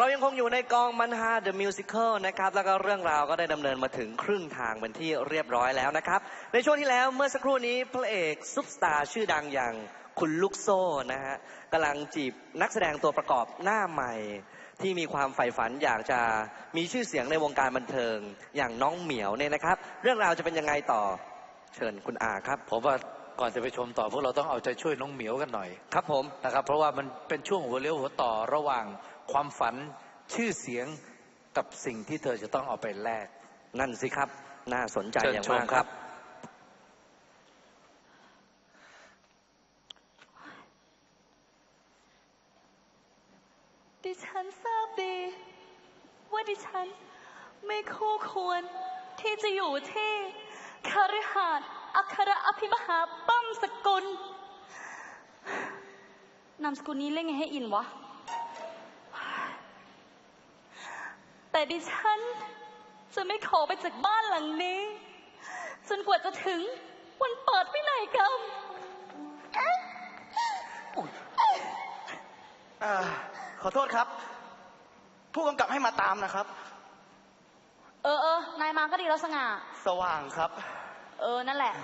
เรายังคงอยู่ในกองมันฮา The Musical นะครับ แล้วก็เรื่องราวก็ได้ดำเนินมาถึงครึ่งทางเป็นที่เรียบร้อยแล้วนะครับ ในช่วงที่แล้วเมื่อสักครู่นี้พระเอกซุปสตาร์ชื่อดังอย่างคุณลูกโซ่นะฮะกำลังจีบนักแสดงตัวประกอบหน้าใหม่ ที่มีความใฝ่ฝันอยากจะมีชื่อเสียงในวงการบันเทิงอย่างน้องเหมียวเนี่ยนะครับ เรื่องราวจะเป็นยังไงต่อเชิญคุณอาครับ ผมว่าก่อนจะไปชมต่อพวกเราต้องเอาใจช่วยน้องเหมียวกันหน่อยครับผมนะครับเพราะว่ามันเป็นช่วงหัวเลี้ยวหัวต่อระหว่าง ความฝันชื่อเสียงกับสิ่งที่เธอจะต้องเอาไปแลกนั่นสิครับ น่าสนใจเชิญอย่างชมมากคครัรับบดิฉันทราบดี ว่าดิฉันไม่คู่ควรที่จะอยู่ที่คาริหาสน์อัครอภิมหาปั้มสกุล นามสกุลนี้เล่นไงให้อินวะ แต่ดิฉันจะไม่ขอไปจากบ้านหลังนี้ จนกว่าจะถึงวันเปิดพินัยกรรมเอ่อขอโทษครับ ผู้กำกับให้มาตามนะครับ เออเออนายมาก็ดีแล้วสง่า สว่างครับ เออ นั่นแหละ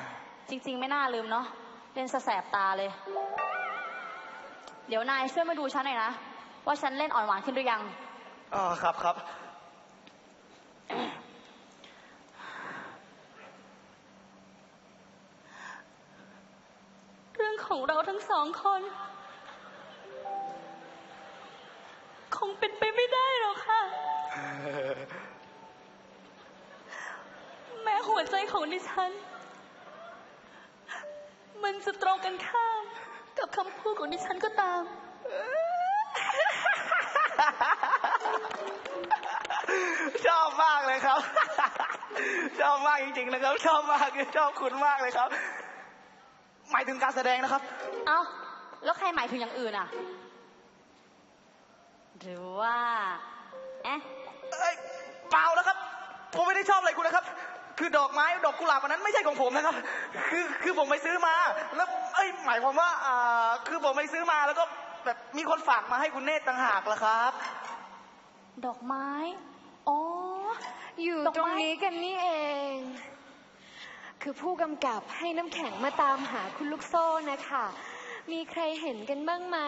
จริง ๆ ไม่น่าลืมเนาะเล่นแสบตาเลย เดี๋ยวนายช่วยมาดูฉันหน่อยนะ ว่าฉันเล่นอ่อนหวานขึ้นหรือยัง อ๋อ ครับครับ เรื่อง ของเราทั้งสองคน คงเป็นไปไม่ได้หรอกค่ะ แม้หัวใจของดิฉัน มันจะตรงกันข้าม กับคำพูดของดิฉันก็ตาม ชอบมากเลยครับ ชอบมากจริงๆนะครับ ชอบมากชอบคุณมากเลยครับ หมายถึงการแสดงนะครับ เอ้า แล้วใครหมายถึงอย่างอื่นอะ หรือว่า เอ๊ะ เอ้ยเปล่านะครับ ผมไม่ได้ชอบอะไรคุณนะครับ คือดอกไม้ดอกกุหลาบอันนั้นไม่ใช่ของผมนะครับ คือคือผมไปซื้อมา แล้วเอ้ยหมายความว่าอ่าคือผมไปซื้อมาแล้วก็แบบมีคนฝากมาให้คุณเนตรต่างหากละครับ ดอกไม้ อ๋อ อยู่ดอกตรงไม้นี้กันนี่เอง คือผู้กำกับให้น้ำแข็งมาตามหาคุณลูกโซ่นะคะ มีใครเห็นกันบ้างไหม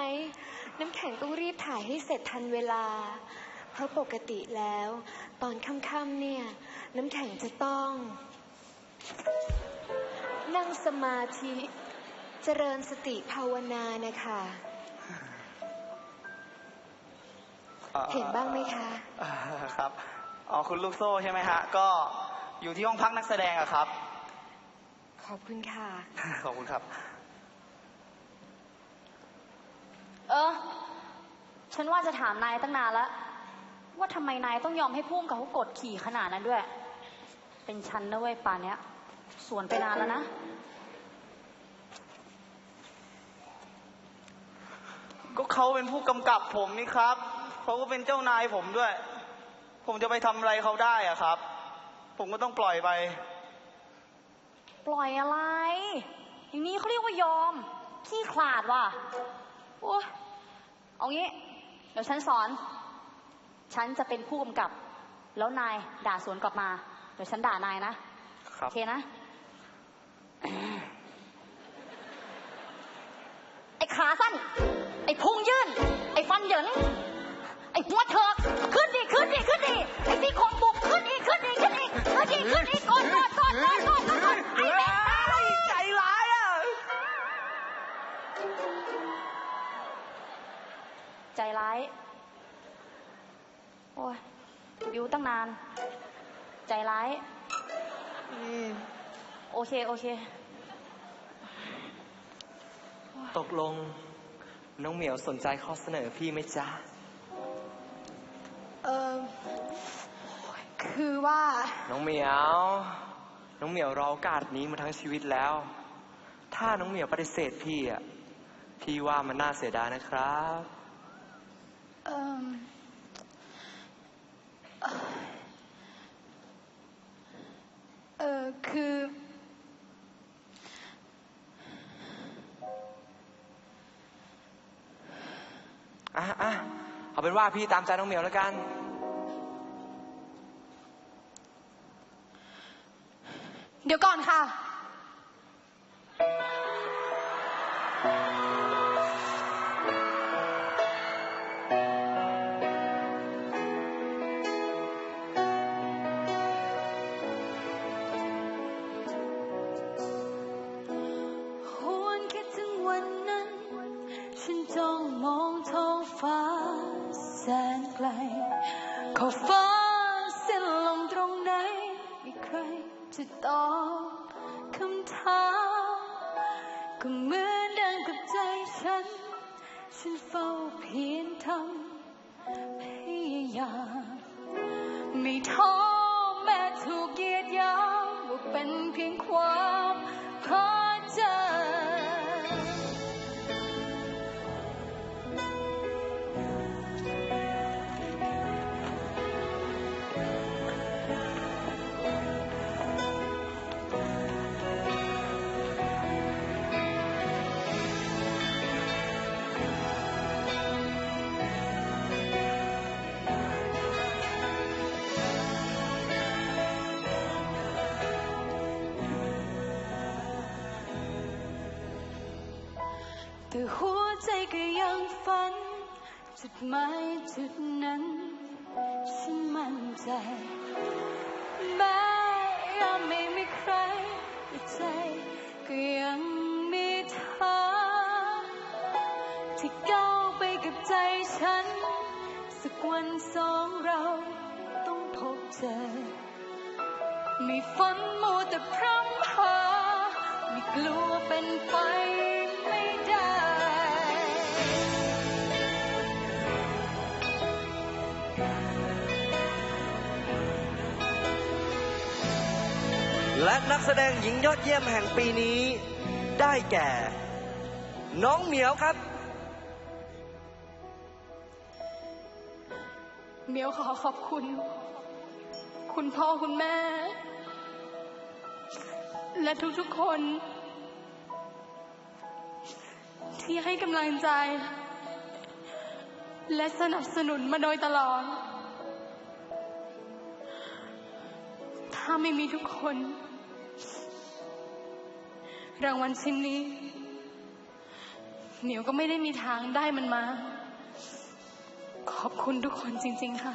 น้ำแข็งต้องรีบถ่ายให้เสร็จทันเวลา เพราะปกติแล้ว ตอนค่ำๆเนี่ย น้ำแข็งจะต้อง นั่งสมาธิเจริญสติภาวนานะคะ เห็นบ้างไหมคะอ่าครับ อ๋อคุณลูกโซ่ใช่ไหมฮะ ก็อยู่ที่ห้องพักนักแสดงอะครับ ขอบคุณค่ะ ขอบคุณครับ เออ ฉันว่าจะถามนายตั้งนานแล้ว ว่าทำไมนายต้องยอมให้พุ่มกับเขากดขี่ขนาดนั้นด้วย เป็นฉันนะเว้ยป่านเนี้ย สวนไปนานแล้วนะ ก็เขาเป็นผู้กำกับผมนี่ครับเขาก็เป็นเจ้านายผมด้วย ผมจะไปทำอะไรเขาได้อะครับ ผมก็ต้องปล่อยไป ปล่อยอะไร อย่างนี้เขาเรียกว่ายอม ขี้ขลาดว่ะโอ้ยเอางี้ เดี๋ยวฉันสอน ฉันจะเป็นผู้กำกับ แล้วนายด่าสวนกลับมา เดี๋ยวฉันด่านายนะ ครัโอบเคนะ ไอ้ขาสั้น ไอ้พุงยื่น ไอ้ฟันเหยิน ไอ้หัวเถิกขึ้นดิ ขึ้นดิ ขึ้นดิ ไอ้ที่โครง ขึ้นอีกขึ้นอีกขึ้นอีกกดกดกดกดกดกดกดไอ้แม่ตายใจร้ายอะใจร้าย โอ้ยบิวตั้งนาน ใจร้าย โอเค โอเค ตกลง น้องเหมียวสนใจข้อเสนอพี่ไหมจ๊ะ เออ คือว่า น้องเหมียว น้องเหมียวรอโอกาสนี้มาทั้งชีวิตแล้ว ถ้าน้องเหมียวปฏิเสธพี่อะ พี่ว่ามันน่าเสียดายนะครับ เออเออคือ อะอะเอาเป็นว่าพี่ตามใจน้องเหมียวแล้วกัน เดี๋ยวก่อนค่ะ หวนคิดถึงวันนั้น ฉันจ้องมองท้องฟ้าแสนไกล ขอบฟ้าเส้นลมตรงไหนมีใคร จะตอบคำถามก็เหมือนดังกับใจฉัน ฉันเฝ้าเพียรทำพยายามไม่ท้อแม้ถูกเยียดยามว่าเป็นเพียงความ แต่หัวใจก็ยังฝัน จุดหมายจุดนั้น ฉันมั่นใจ แม้ยังไม่มีใครแต่ใจก็ยังมีเธอที่ก้าวไปกับใจฉัน สักวันสองเราต้องพบเจอไม่ฝันมัวแต่พร่ำหาไม่กลัวเป็นไป และนักแสดงหญิงยอดเยี่ยมแห่งปีนี้ ได้แก่ น้องเหมียวครับเมียวขอขอบคุณ คุณพ่อคุณแม่ และทุกๆคน ที่ให้กำลังใจ และสนับสนุนมาโดยตลอด ถ้าไม่มีทุกคน รางวัลชิ้นนี้ เหมียวก็ไม่ได้มีทางได้มันมา ขอบคุณทุกคนจริง ๆ ค่ะ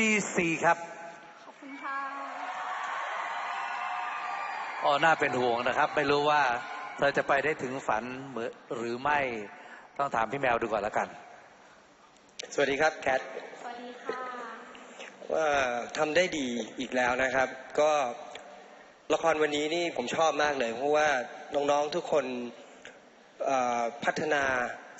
ท V4 ครับ ขอบคุณค่ะอ๋อน่าเป็นห่วงนะครับ ไม่รู้ว่าเธอจะไปได้ถึงฝันเหมือนหรือไม่ต้องถามพี่แมวดูก่อนแล้วกัน สวัสดีครับแคทสวัสดีค่ะว่าทำได้ดีอีกแล้วนะครับ ก็ละครวันนี้นี่ผมชอบมากเลย เพราะว่าน้องๆทุกคนเอ่อพัฒนา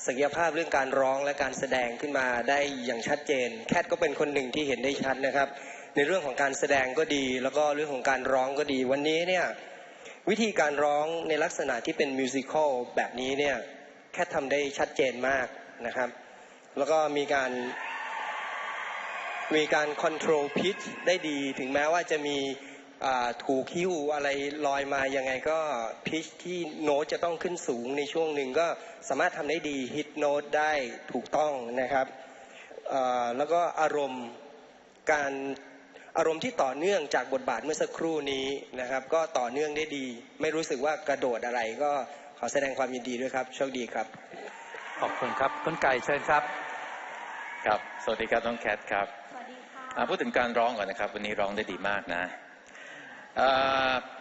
ศักยภาพเรื่องการร้องและการแสดงขึ้นมาได้อย่างชัดเจน แคทก็เป็นคนหนึ่งที่เห็นได้ชัดนะครับ ในเรื่องของการแสดงก็ดี แล้วก็เรื่องของการร้องก็ดี วันนี้เนี่ยวิธีการร้องในลักษณะที่เป็นมิวสิควลแบบนี้เนี่ยแคททำได้ชัดเจนมากนะครับ แล้วก็มีการมีการค o n t r o l pitch ได้ดี ถึงแม้ว่าจะมี ถูกคิ้วอะไรลอยมายังไงก็ pitch ที่โน้ตจะต้องขึ้นสูงในช่วงหนึ่งก็สามารถทำได้ดี hit note ได้ถูกต้องนะครับอ่าแล้วก็อารมณ์การอารมณ์ที่ต่อเนื่องจากบทบาทเมื่อสักครู่นี้นะครับ ก็ต่อเนื่องได้ดี ไม่รู้สึกว่ากระโดดอะไรก็ขอแสดงความยินดีด้วยครับโชคดีครับ ขอบคุณครับคุณไก่เชิญครับ ครับ สวัสดีครับน้องแคทครับสวัสดีค่ะอ่าพูดถึงการร้องก่อนนะครับ วันนี้ร้องได้ดีมากนะเอ่อ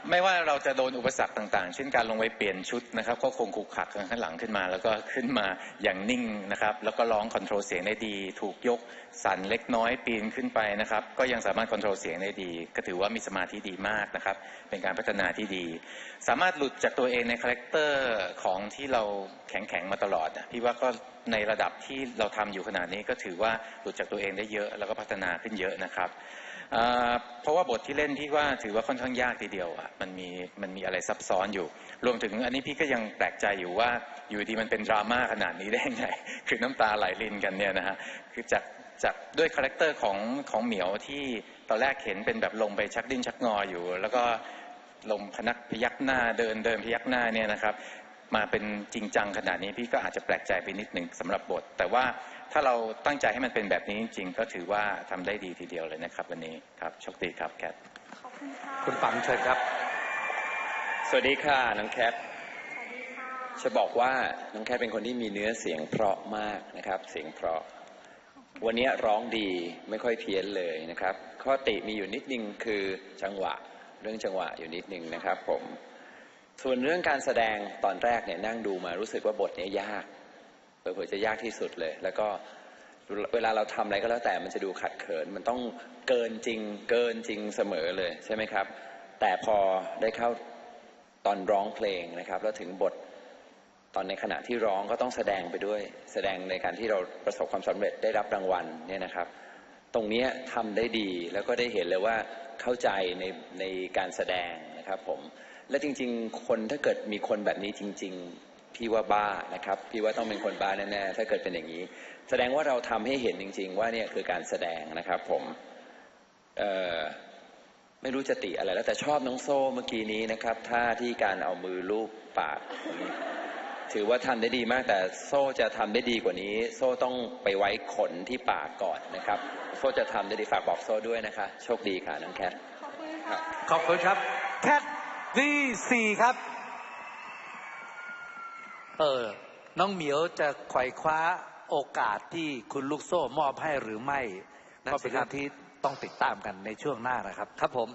ไม่ว่าเราจะโดนอุปสรรคต่างๆ เช่นการลงไปเปลี่ยนชุดนะครับ ก็คงคุกขักข้างหลังขึ้นมา แล้วก็ขึ้นมาอย่างนิ่งนะครับ แล้วก็ร้องคอนโทรลเสียงได้ดี ถูกยกสั่นเล็กน้อยปีนขึ้นไปนะครับ ก็ยังสามารถคอนโทรลเสียงได้ดี ก็ถือว่ามีสมาธิดีมากนะครับ เป็นการพัฒนาที่ดี สามารถหลุดจากตัวเองในคาแรคเตอร์ของที่เราแข็งๆมาตลอดพี่ว่าก็ในระดับที่เราทำอยู่ขนาดนี้ก็ถือว่าหลุดจากตัวเองได้เยอะ แล้วก็พัฒนาขึ้นเยอะนะครับ เพราะว่าบทที่เล่นพี่ว่าถือว่าค่อนข้างยากทีเดียวอะมันมีมันมีอะไรซับซ้อนอยู่ รวมถึงอันนี้พี่ก็ยังแปลกใจอยู่ว่าอยู่ดีมันเป็นดราม่าขนาดนี้ได้ยังไงคือน้ำตาไหลรินกันเนี่ยนะฮะคือจากจากด้วยคาแรคเตอร์ของของเหมียวที่ตอนแรกเห็นเป็นแบบลงไปชักดิ้นชักงออยู่ แล้วก็ลงพนักพยักหน้าเดินเดินพยักหน้าเนี่ยนะครับ มาเป็นจริงจังขนาดนี้พี่ก็อาจจะแปลกใจไปนิดหนึ่งสำหรับบท แต่ว่า ถ้าเราตั้งใจให้มันเป็นแบบนี้จริง ๆ ก็ถือว่าทำได้ดีทีเดียวเลยนะครับ วันนี้ครับโชคดีครับแคทขอบคุณค่ะคุณปังเชิญครับ สวัสดีค่ะน้องแคทสวัสดีค่ะจะบอกว่าน้องแคทเป็นคนที่มีเนื้อเสียงเพราะมากนะครับ เสียงเพราะ วันนี้ร้องดีไม่ค่อยเพี้ยนเลยนะครับ ข้อติมีอยู่นิดนึงคือจังหวะเรื่องจังหวะอยู่นิดนึงนะครับ ผมส่วนเรื่องการแสดงตอนแรกเนี่ยนั่งดูมารู้สึกว่าบทเนี้ยยาก เผื่อจะยากที่สุดเลย แล้วก็เวลาเราทำอะไรก็แล้วแต่มันจะดูขัดเขิน มันต้องเกินจริง เกินจริงเสมอเลยใช่ไหมครับ แต่พอได้เข้าตอนร้องเพลงนะครับ แล้วถึงบทตอนในขณะที่ร้องก็ต้องแสดงไปด้วย แสดงในการที่เราประสบความสำเร็จได้รับรางวัลเนี่ยนะครับ ตรงนี้ยทำได้ดีแล้วก็ได้เห็นเลยว่าเข้าใจในในการแสดงนะครับผมและจริง ๆ คนถ้าเกิดมีคนแบบนี้จริง ๆ พี่ว่าบ้านะครับพี่ว่าต้องเป็นคนบ้าแน่ๆถ้าเกิดเป็นอย่างนี้ แสดงว่าเราทำให้เห็นจริง ๆ ว่าเนี่ยคือการแสดงนะครับผมเอ่อไม่รู้จะติอะไรแล้วแต่ชอบน้องโซ่เมื่อกี้นี้นะครับท่าที่การเอามือลูบปาก ถือว่าทำได้ดีมาก แต่โซ่จะทำได้ดีกว่านี้ โซ่ต้องไปไว้ขนที่ปากก่อนนะครับ โซ่จะทำได้ดีฝากบอกโซ่ด้วยนะคะ โชคดีค่ะน้องแคทขอบคุณค่ะขอบคุณครับแคท V4 ครับ เออ น้องเหมียวจะไขว่คว้าโอกาสที่คุณลูกโซ่มอบให้หรือไม่นั่นก็สิเป็นครัเรื่อบงที่ต้องติดตามกันในช่วงหน้านะครับ ครับผม